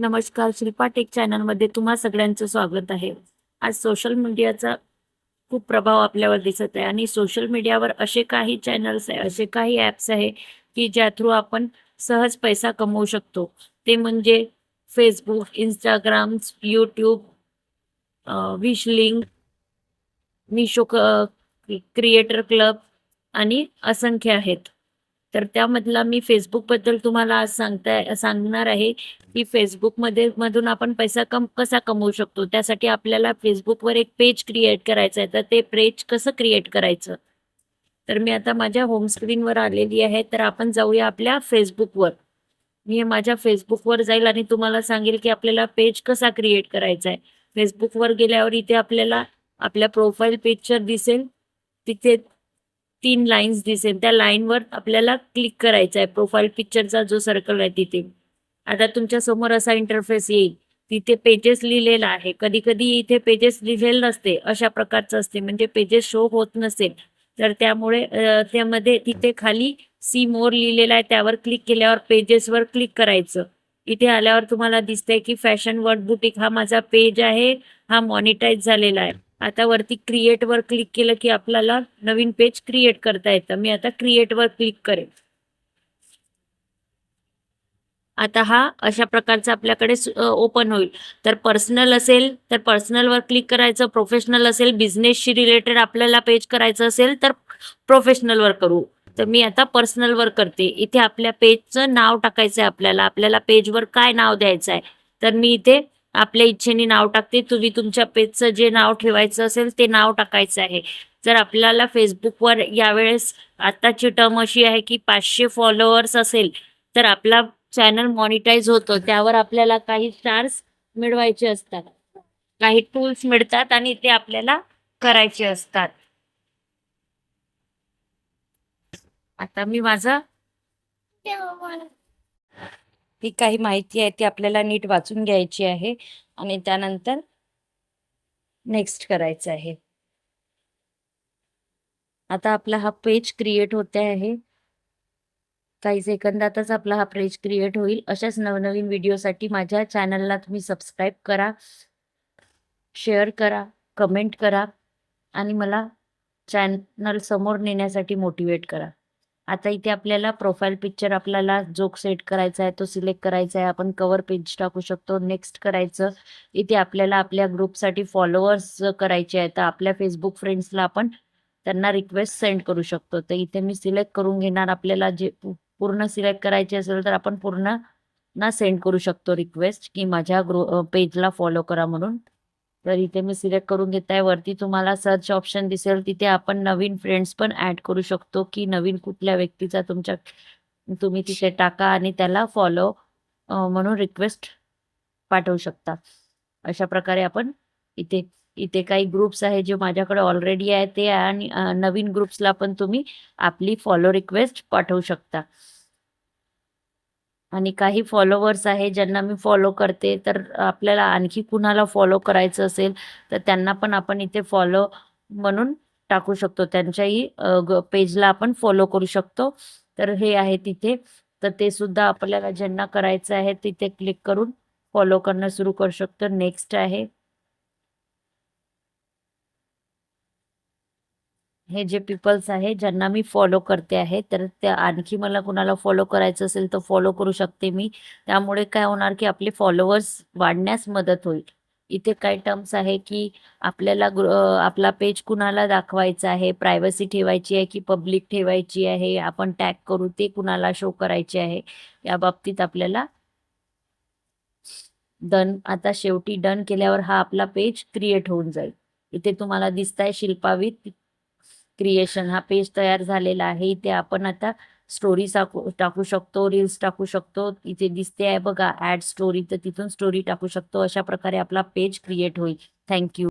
नमस्कार शिल्पा टेक चॅनलमध्ये तुम्हा सगळ्यांचं स्वागत आहे. आज सोशल मीडियाचा खूप प्रभाव आपल्यावर दिसत आहे आणि सोशल मीडियावर असे काही चॅनल्स आहे असे काही ॲप्स आहे की ज्या थ्रू आपण सहज पैसा कमवू शकतो. ते म्हणजे Facebook Instagram YouTube Wishlink Meesho Meesho creator club आणि असंख्य आहेत. तर त्यामधला मी फेसबुकबद्दल तुम्हाला आज सांगताय सांगणार आहे की फेसबुकमध्ये मधून आपण पैसा कम कसा कमवू शकतो? त्यासाठी आपल्याला फेसबुकवर एक पेज क्रिएट करायचं आहे तर ते पेज कसं क्रिएट करायचं? तर मी आता माझ्या होम स्क्रीनवर आलेली आहे. तर आपण जाऊया आपल्या फेसबुकवर. मी माझ्या फेसबुकवर जाईल आणि तुम्हाला सांगेल की आपल्याला पेज कसा क्रिएट करायचा आहे फेसबुकवर गेल्यावर इथे आपल्याला आपल्या प्रोफाईल पिक्चर दिसेल. तिथे तीन लाईन्स दिसेल. त्या लाईनवर आपल्याला क्लिक करायचं आहे प्रोफाईल पिक्चरचा जो सर्कल आहे तिथे. आता तुमच्यासमोर असा इंटरफेस येईल. तिथे पेजेस लिहिलेला आहे. कधी कधी इथे पेजेस लिहिलेलं नसते. अशा प्रकारचं असते. म्हणजे पेजेस शो होत नसेल. तर त्यामुळे त्यामध्ये तिथे खाली सी मोर लिहिलेला आहे. त्यावर क्लिक केल्यावर पेजेसवर क्लिक करायचं. इथे आल्यावर तुम्हाला दिसतंय की फॅशन वर्ड बुटीक हा माझा पेज आहे. हा मॉनिटाईज झालेला आहे. आता वरती क्रिएट वर क्लिक केलं की आपल्याला नवीन पेज क्रिएट करता येतं. मी आता क्रिएट वर क्लिक करेन. आता हा अशा प्रकारचा आपल्याकडे ओपन होईल. तर पर्सनल असेल तर पर्सनलवर क्लिक करायचं. प्रोफेशनल असेल बिझनेसशी रिलेटेड आपल्याला पेज करायचं असेल तर प्रोफेशनलवर करू. तर मी आता पर्सनलवर करते. इथे आपल्या पेजचं नाव टाकायचं आहे आपल्याला आपल्याला पेजवर काय नाव द्यायचं आहे तर मी इथे आपल्या इच्छेने नाव टाकते. तुम्ही तुमच्या पेजचं जे नाव ठेवायचं असेल ते नाव टाकायचं आहे. जर आपल्याला फेसबुकवर यावेळेस आताची टर्म अशी आहे की पाचशे फॉलोअर्स असेल तर आपला चॅनल मॉनिटाईज होतो. त्यावर आपल्याला काही स्टार्स मिळवायचे असतात. काही टूल्स मिळतात आणि ते आपल्याला करायचे असतात. आता मी माझं ही काही माहिती आहे ती आपल्याला नीट वाचून घ्यायची आहे आणि त्यानंतर नेक्स्ट करायचं आहे. आता आपला हा पेज क्रिएट होते आहे. काही सेकंदातच आपला हा पेज क्रिएट होईल. अशाच नवनवीन व्हिडिओसाठी माझ्या चॅनलला तुम्ही सबस्क्राईब करा शेअर करा कमेंट करा आणि मला चॅनल समोर नेण्यासाठी मोटिवेट करा. आता इथे आपल्याला प्रोफाईल पिक्चर आपल्याला जो सेट करायचा आहे तो सिलेक्ट करायचा आहे. आपण कवर पेज टाकू शकतो. नेक्स्ट करायचं इथे आपल्याला आपल्या ग्रुपसाठी फॉलोअर्स करायचे आहेत. तर आपल्या फेसबुक फ्रेंड्सला आपण त्यांना रिक्वेस्ट सेंड करू शकतो. तर इथे मी सिलेक्ट करून घेणार. आपल्याला जे पूर्ण सिलेक्ट करायचे असेल तर आपण पूर्ण ना सेंड करू शकतो रिक्वेस्ट की माझ्या ग्रु पेजला फॉलो करा म्हणून. तर इथे मी सिलेक्ट करून घेत आहे वरती तुम्हाला सर्च ऑप्शन दिसेल. तिथे आपण नवीन फ्रेंड्स पण ऍड करू शकतो की नवीन कुठल्या व्यक्तीचा तुमच्या तुम्ही तिथे टाका आणि त्याला फॉलो म्हणून रिक्वेस्ट पाठवू शकता. अशा प्रकारे आपण इथे इथे काही ग्रुप्स आहे जे माझ्याकडे ऑलरेडी आहे. ते आणि नवीन ग्रुप्सला पण तुम्ही आपली फॉलो रिक्वेस्ट पाठवू शकता. आणि काही फॉलोवर्स आहे ज्यांना मी फॉलो करते तर आपल्याला आणखी कुणाला फॉलो करायचं असेल तर त्यांना पण आपण इथे फॉलो म्हणून टाकू शकतो. त्यांच्याही पेजला आपण फॉलो करू शकतो. तर हे आहे तिथे तर ते सुद्धा आपल्याला ज्यांना करायचं आहे तिथे क्लिक करून फॉलो करणं सुरू करू शकतो. नेक्स्ट आहे. हे जे पीपल्स आहे ज्यांना मी फॉलो करते आहे तर त्या आणखी मला कुणाला फॉलो करायचं असेल तर फॉलो करू शकते मी. त्यामुळे काय होणार की आपले फॉलोअर्स वाढण्यास मदत होईल. इथे काय टर्म्स आहे की आपल्याला आपला पेज कुणाला दाखवायचा आहे प्रायव्हसी ठेवायची आहे की पब्लिक ठेवायची आहे आपण टॅग करू ते कुणाला शो करायचे आहे या बाबतीत आपल्याला डन आता शेवटी डन केल्यावर हा आपला पेज क्रिएट होऊन जाईल. इथे तुम्हाला दिसताय शिल्पा क्रिएशन हा पेज तयार झालेला आहे. इथे आपण आता स्टोरी टाकू टाकू शकतो रील्स टाकू शकतो. इथे दिसते आहे बघा ऍड स्टोरी तर तिथून स्टोरी टाकू शकतो. अशा प्रकारे आपला पेज क्रिएट होईल. थँक्यू